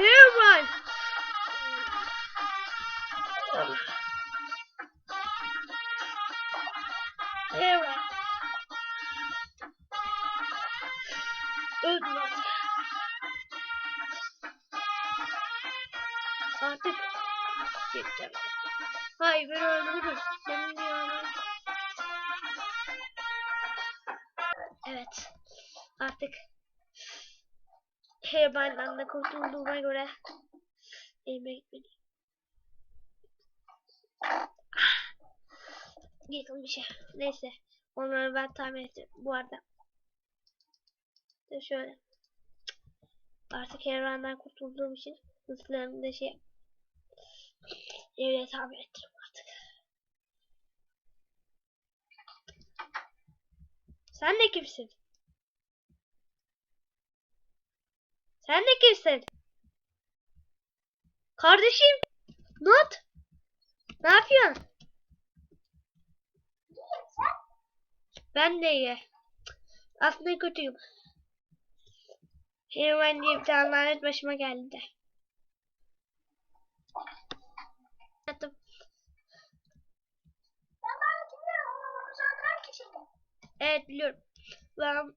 Herobrine. Tamam. Herobrine. Öldüm artık. Gideceğim. Hayır beni öldürür. Senin dünyanı. Evet. Artık Herobrine'den de kurtulduğuma göre evime gitmeliyim. Yakın bir şey. Neyse. Onları ben tahmin ettim. Bu arada. De şöyle. Artık Herobrine'den kurtulduğum için hızlarını da şey evine tahmin ettim artık. Sen de kimsin? Sen de kimsin? Kardeşim. Not. Ne yapıyorsun? Ben de iyi. Aslında kötüyüm. Hemen diye bir tane lanet başıma geldi. Yattım. Evet biliyorum. Ben,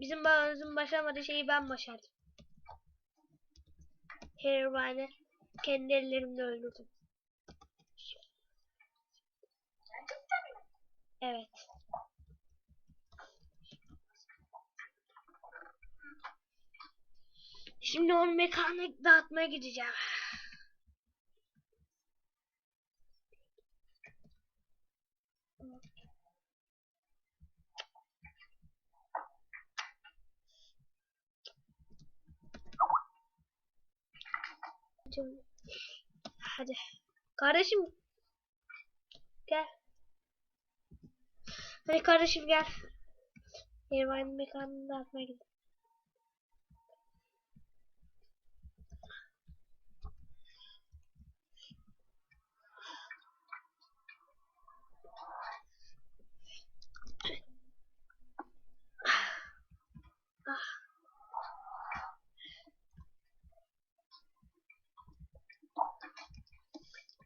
bizim babamızın başaramadığı şeyi ben başardım. Herobrine'i kendi ellerimle öldürdüm. Evet. Şimdi onun mekanı dağıtmaya gideceğim. Canım. Hadi. Kardeşim. Gel. Hadi kardeşim gel. Yervay'ın mekanını dağıtmaya gidelim.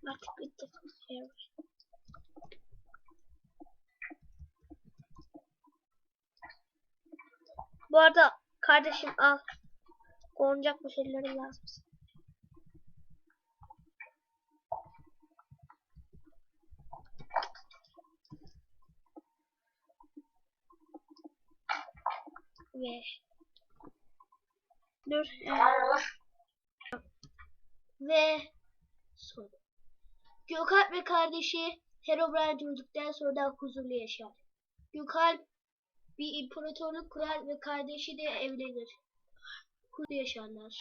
Artık bitti. Yervay. Bu arada kardeşim al. Oyuncak bu şeylerim lazım. Ve dur. Ve son. Gökalp ve kardeşi Herobrine öldükten sonra huzurlu yaşar. Gökalp bir imparatorluk kurar ve kardeşi de evlenir. Huzurlu yaşarlar.